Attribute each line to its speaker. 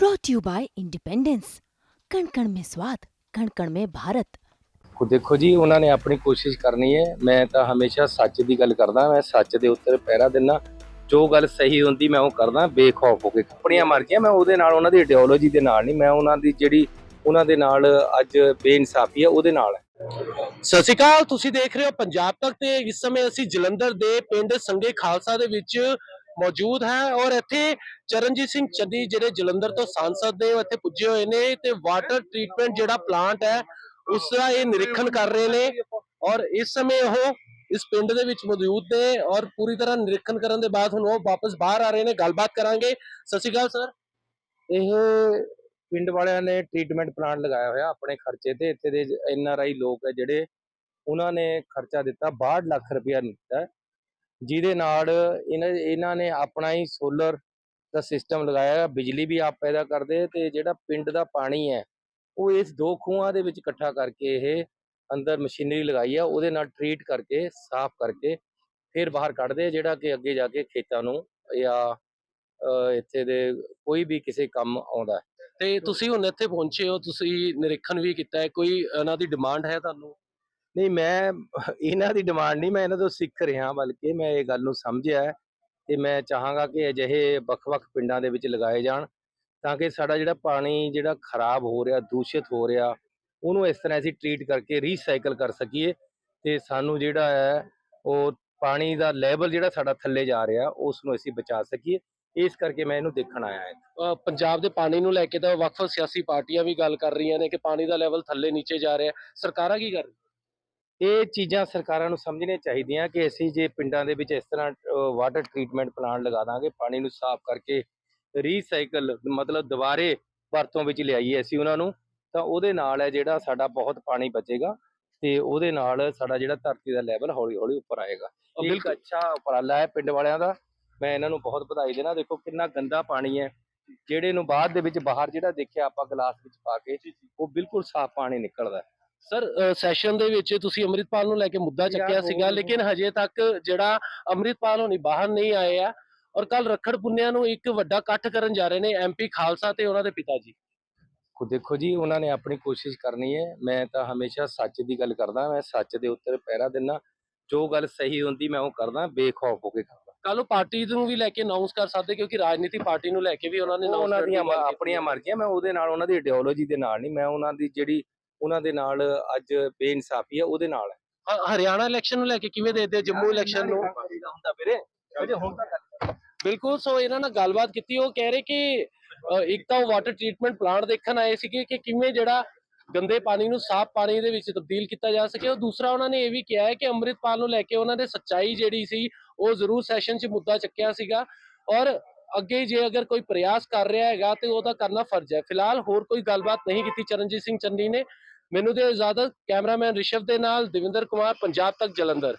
Speaker 1: brought to you by Independence. कण कण में स्वाद कण कण में भारत
Speaker 2: ਕੋ ਦੇਖੋ ਜੀ ਉਹਨਾਂ ਨੇ ਆਪਣੀ ਕੋਸ਼ਿਸ਼ ਕਰਨੀ ਹੈ ਮੈਂ ਤਾਂ ਹਮੇਸ਼ਾ ਸੱਚ ਦੀ ਗੱਲ ਕਰਦਾ ਮੈਂ ਸੱਚ ਦੇ ਉੱਤੇ ਪਹਿਰਾ ਦਿੰਦਾ ਜੋ ਗੱਲ ਸਹੀ ਹੁੰਦੀ ਮੈਂ ਉਹ ਕਰਦਾ ਬੇਖੌਫ ਹੋ ਕੇ ਆਪਣੀਆਂ ਮਰਜ਼ੀਆਂ ਮੈਂ ਉਹਦੇ ਨਾਲ ਉਹਨਾਂ ਦੀ ਆਈਡੀਓਲੋਜੀ ਦੇ ਨਾਲ ਨਹੀਂ ਮੈਂ ਉਹਨਾਂ ਦੀ ਜਿਹੜੀ ਉਹਨਾਂ ਦੇ ਨਾਲ ਅੱਜ ਬੇਇਨਸਾਫੀ ਹੈ ਉਹਦੇ ਨਾਲ ਹੈ
Speaker 3: ਸਤਿ ਸ਼੍ਰੀ ਅਕਾਲ ਤੁਸੀਂ ਦੇਖ ਰਹੇ ਹੋ ਪੰਜਾਬ ਤੱਕ ਤੇ ਇਸ ਸਮੇਂ ਅਸੀਂ ਜਲੰਧਰ ਦੇ ਪਿੰਡ ਸੰਗੇ ਖਾਲਸਾ ਦੇ ਵਿੱਚ ਮੌਜੂਦ ਹੈ ਔਰ ਇੱਥੇ ਚਰਨਜੀਤ ਸਿੰਘ ਚੰਨੀ ਜਿਹੜੇ ਜਲੰਧਰ ਤੋਂ ਸਾਂਸਦ ਨੇ, ਉਹ ਇੱਥੇ ਪੁੱਜੇ ਹੋਏ ਨੇ ਤੇ ਵਾਟਰ ਟ੍ਰੀਟਮੈਂਟ ਜਿਹੜਾ ਪਲਾਂਟ ਹੈ, ਉਸ ਦਾ ਇਹ ਨਿਰੀਖਣ ਕਰ ਰਹੇ ਨੇ ਔਰ ਇਸ ਸਮੇਂ ਉਹ ਇਸ ਪਿੰਡ ਦੇ ਵਿੱਚ ਮੌਜੂਦ ਨੇ ਔਰ ਪੂਰੀ ਤਰ੍ਹਾਂ ਨਿਰੀਖਣ ਕਰਨ ਦੇ ਬਾਅਦ ਹੁਣ ਉਹ ਵਾਪਸ ਬਾਹਰ ਆ ਰਹੇ ਨੇ, ਗੱਲਬਾਤ ਕਰਾਂਗੇ। ਸਤਿ ਸ਼੍ਰੀ ਅਕਾਲ, ਸਰ।
Speaker 2: ਇਹ ਪਿੰਡ ਵਾਲਿਆਂ ਨੇ ਟ੍ਰੀਟਮੈਂਟ ਪਲਾਂਟ ਲਗਾਇਆ ਹੋਇਆ ਆਪਣੇ ਖਰਚੇ ਤੇ, ਇੱਥੇ ਦੇ ਐਨ ਆਰ ਆਈ ਲੋਕ ਹੈ ਜਿਹੜੇ, ਉਹਨਾਂ ਨੇ ਖਰਚਾ ਦਿੱਤਾ 62 ਲੱਖ ਰੁਪਇਆ ਦਿੱਤਾ। ਜਿਹਦੇ ਨਾਲ ਇਹਨਾਂ ਇਹਨਾਂ ਨੇ ਆਪਣਾ ਹੀ ਸੋਲਰ ਦਾ ਸਿਸਟਮ ਲਗਾਇਆ ਬਿਜਲੀ ਵੀ ਆਪ ਪੈਦਾ ਕਰਦੇ ਤੇ ਜਿਹੜਾ ਪਿੰਡ ਦਾ ਪਾਣੀ ਹੈ, ਉਹ ਇਸ ਦੋ ਖੂਹਾਂ ਦੇ ਵਿੱਚ ਇਕੱਠਾ ਕਰਕੇ ਇਹ ਅੰਦਰ ਮਸ਼ੀਨਰੀ ਲਗਾਈ ਹੈ ਉਹਦੇ ਨਾਲ ਟ੍ਰੀਟ ਕਰਕੇ, ਸਾਫ਼ ਕਰਕੇ ਫਿਰ ਬਾਹਰ ਕੱਢਦੇ ਜਿਹੜਾ ਕਿ ਅੱਗੇ ਜਾ ਕੇ ਖੇਤਾਂ ਨੂੰ ਜਾਂ ਇੱਥੇ ਦੇ ਕੋਈ ਵੀ ਕਿਸੇ ਕੰਮ ਆਉਂਦਾ ਹੈ।
Speaker 3: ਤੇ ਤੁਸੀਂ ਹੁਣ ਇੱਥੇ ਪਹੁੰਚੇ ਹੋ, ਤੁਸੀਂ ਨਿਰੀਖਣ ਵੀ ਕੀਤਾ ਹੈ, ਕੋਈ ਇਹਨਾਂ ਦੀ ਡਿਮਾਂਡ ਹੈ ਤੁਹਾਨੂੰ?
Speaker 2: ਨਹੀਂ, ਮੈਂ ਇਹਨਾਂ ਦੀ ਡਿਮਾਂਡ ਨਹੀਂ, ਮੈਂ ਇਹਨਾਂ ਤੋਂ ਸਿੱਖ ਰਿਹਾ ਬਲਕਿ ਮੈਂ ਇਹ ਗੱਲ ਨੂੰ ਸਮਝਿਆ ਹੈ ਤੇ ਮੈਂ ਚਾਹਾਂਗਾ ਕਿ ਅਜਿਹੇ ਵੱਖ-ਵੱਖ ਪਿੰਡਾਂ ਦੇ ਵਿੱਚ ਲਗਾਏ ਜਾਣ ਤਾਂ ਕਿ ਸਾਡਾ ਜਿਹੜਾ ਪਾਣੀ ਜਿਹੜਾ ਖਰਾਬ ਹੋ ਰਿਹਾ, ਦੂਸ਼ਿਤ ਹੋ ਰਿਹਾ, ਉਹਨੂੰ ਇਸ ਤਰ੍ਹਾਂ ਅਸੀਂ ਟਰੀਟ ਕਰਕੇ ਰੀਸਾਈਕਲ ਕਰ ਸਕੀਏ ਤੇ ਸਾਨੂੰ ਜਿਹੜਾ ਹੈ ਉਹ ਪਾਣੀ ਦਾ ਲੈਵਲ ਜਿਹੜਾ ਸਾਡਾ ਥੱਲੇ ਜਾ ਰਿਹਾ ਉਸ ਨੂੰ ਅਸੀਂ ਬਚਾ ਸਕੀਏ। ਇਸ ਕਰਕੇ ਮੈਂ ਇਹਨੂੰ ਦੇਖਣ ਆਇਆ ਹਾਂ
Speaker 3: ਪੰਜਾਬ ਦੇ ਪਾਣੀ ਨੂੰ ਲੈ ਕੇ ਤਾਂ ਵੱਖ-ਵੱਖ ਸਿਆਸੀ ਪਾਰਟੀਆਂ ਵੀ ਗੱਲ ਕਰ ਰਹੀਆਂ ਨੇ ਕਿ ਪਾਣੀ ਦਾ ਲੈਵਲ ਥੱਲੇ ਨੀਚੇ ਜਾ ਰਿਹਾ। ਸਰਕਾਰਾਂ ਕੀ ਕਰ ਰਹੀਆਂ?
Speaker 2: ਇਹ ਚੀਜ਼ਾਂ ਸਰਕਾਰਾਂ ਨੂੰ ਸਮਝਣੀਆਂ ਚਾਹੀਦੀਆਂ ਕਿ ਅਸੀਂ ਜੇ ਪਿੰਡਾਂ ਦੇ ਵਿੱਚ ਇਸ ਤਰ੍ਹਾਂ ਵਾਟਰ ਟ੍ਰੀਟਮੈਂਟ ਪਲਾਂਟ ਲਗਾ ਦਾਂਗੇ ਪਾਣੀ ਨੂੰ ਸਾਫ਼ ਕਰਕੇ ਰੀਸਾਈਕਲ ਮਤਲਬ ਦੁਬਾਰੇ ਵਰਤੋਂ ਵਿੱਚ ਲਿਆਈਏ ਅਸੀਂ ਉਹਨਾਂ ਨੂੰ ਤਾਂ ਉਹਦੇ ਨਾਲ ਹੈ ਜਿਹੜਾ ਸਾਡਾ ਬਹੁਤ ਪਾਣੀ ਬਚੇਗਾ ਤੇ ਉਹਦੇ ਨਾਲ ਸਾਡਾ ਜਿਹੜਾ ਧਰਤੀ ਦਾ ਲੈਵਲ ਹੌਲੀ ਹੌਲੀ ਉੱਪਰ ਆਏਗਾ। ਇੱਕ ਅੱਛਾ ਉਪਰਾਲਾ ਹੈ ਪਿੰਡ ਵਾਲਿਆਂ ਦਾ ਮੈਂ ਇਹਨਾਂ ਨੂੰ ਬਹੁਤ ਵਧਾਈ ਦੇਣਾ ਦੇਖੋ ਕਿੰਨਾ ਗੰਦਾ ਪਾਣੀ ਹੈ ਜਿਹੜੇ ਨੂੰ ਬਾਅਦ ਦੇ ਵਿੱਚ ਬਾਹਰ ਜਿਹੜਾ ਦੇਖਿਆ ਆਪਾਂ ਗਲਾਸ ਵਿੱਚ ਪਾ ਕੇ ਉਹ ਬਿਲਕੁਲ ਸਾਫ਼ ਪਾਣੀ ਨਿਕਲਦਾ।
Speaker 3: ਸਰ ਸੈਸ਼ਨ ਦੇ ਵਿੱਚ ਤੁਸੀਂ ਅੰਮ੍ਰਿਤਪਾਲ ਨੂੰ ਲੈ ਕੇ ਮੁੱਦਾ ਚੱਕਿਆ ਸੀਗਾ ਲੇਕਿਨ ਹਜੇ ਤੱਕ ਜਿਹੜਾ ਅੰਮ੍ਰਿਤਪਾਲ ਹੋਣੀ ਬਾਹਰ ਨਹੀਂ ਆਏ ਆ ਔਰ ਕੱਲ ਰੱਖੜ ਪੁੰਨਿਆ ਨੂੰ ਇੱਕ ਵੱਡਾ ਇਕੱਠ ਕਰਨ ਜਾ ਰਹੇ ਨੇ ਐਮਪੀ ਖਾਲਸਾ ਤੇ ਉਹਨਾਂ ਦੇ ਪਿਤਾ ਜੀ।
Speaker 2: ਕੋ ਦੇਖੋ ਜੀ ਉਹਨਾਂ ਨੇ ਆਪਣੀ ਕੋਸ਼ਿਸ਼ ਕਰਨੀ ਹੈ। ਮੈਂ ਤਾਂ ਹਮੇਸ਼ਾ ਸੱਚ ਦੀ ਗੱਲ ਕਰਦਾ ਮੈਂ ਸੱਚ ਦੇ ਉੱਤੇ ਪਹਿਰਾ ਦਿੰਦਾ। ਜੋ ਗੱਲ ਸਹੀ ਹੁੰਦੀ ਮੈਂ ਉਹ ਕਰਦਾ ਬੇਖੌਫ ਹੋ ਕੇ ਕਰਦਾ।
Speaker 3: ਕੱਲ ਉਹ ਪਾਰਟੀ ਨੂੰ ਵੀ ਲੈ ਕੇ ਅਨਾਉਂਸ ਕਰ ਸਕਦੇ ਕਿਉਂਕਿ ਰਾਜਨੀਤੀ ਪਾਰਟੀ ਨੂੰ ਲੈ ਕੇ ਵੀ ਉਹਨਾਂ ਨੇ
Speaker 2: ਉਹ ਉਹਨਾਂ ਦੀਆਂ ਆਪਣੀਆਂ। ਮਰਜ਼ੀਆਂ ਮੈਂ ਉਹਦੇ ਨਾਲ ਉਹਨਾਂ ਦੀ ਆਈਡੀਓਲੋਜੀ ਦੇ ਨਾਲ ਨਹੀਂ ਮੈਂ ਉਹਨਾਂ ਦੀ ਜਿਹੜੀ ਉਹਨਾਂ ਦੇ ਨਾਲ ਅੱਜ ਬੇਇਨਸਾਫੀ ਹੈ ਉਹਦੇ ਨਾਲ ਹੈ।
Speaker 3: ਹ- ਹਰਿਆਣਾ ਇਲੈਕਸ਼ਨ ਨੂੰ ਲੈ ਕੇ ਕਿਵੇਂ ਦੇਖਦੇ ਹੋ? ਜੰਮੂ ਇਲੈਕਸ਼ਨ ਨੂੰ?
Speaker 2: ਹੁੰਦਾ ਵੀਰੇ। ਅਜੇ ਹੁਣ ਤਾਂ ਗੱਲ
Speaker 3: ਬਿਲਕੁਲ ਸੋ ਇਹਨਾਂ ਨਾਲ ਗੱਲਬਾਤ ਕੀਤੀ ਉਹ ਕਹਿ ਰਹੇ ਕਿ ਅ, ਇੱਕ ਤਾਂ ਉਹ ਵਾਟਰ ਟ੍ਰੀਟਮੈਂਟ ਪਲਾਂਟ ਦੇਖਣ ਆਏ ਸੀਗੇ ਕਿ ਕਿਵੇਂ ਜਿਹੜਾ ਗੰਦੇ ਪਾਣੀ ਨੂੰ ਸਾਫ਼ ਪਾਣੀ ਦੇ ਵਿੱਚ ਤਬਦੀਲ ਕੀਤਾ ਜਾ ਸਕੇ। ਉਹ ਦੂਸਰਾ ਉਹਨਾਂ ਨੇ ਇਹ ਵੀ ਕਿਹਾ ਹੈ ਕਿ ਅੰਮ੍ਰਿਤਪਾਲ ਨੂੰ ਲੈ ਕੇ ਉਹਨਾਂ ਦੇ ਸੱਚਾਈ ਜਿਹੜੀ ਸੀ ਉਹ ਜ਼ਰੂਰ ਸੈਸ਼ਨ 'ਚ ਮੁੱਦਾ ਚੱਕਿਆ ਸੀਗਾ। ਔਰ ਅੱਗੇ ਜੇ ਅਗਰ ਕੋਈ ਪ੍ਰਯਾਸ ਕਰ ਰਿਹਾ ਹੈਗਾ ਤੇ ਉਹਦਾ ਕਰਨਾ ਫਰਜ਼ ਹੈ। ਫਿਲਹਾਲ ਹੋਰ ਕੋਈ ਗੱਲਬਾਤ ਨਹੀਂ ਕੀਤੀ। ਚਰਨਜੀਤ ਸਿੰਘ ਚੰਨੀ ਨੇ। ਮੈਨੂੰ ਦੇ ਇਜਾਜ਼ਤ ਕੈਮਰਾਮੈਨ ਰਿਸ਼ਵ ਦੇ ਨਾਲ ਦਵਿੰਦਰ ਕੁਮਾਰ, ਪੰਜਾਬ ਤੱਕ ਜਲੰਧਰ।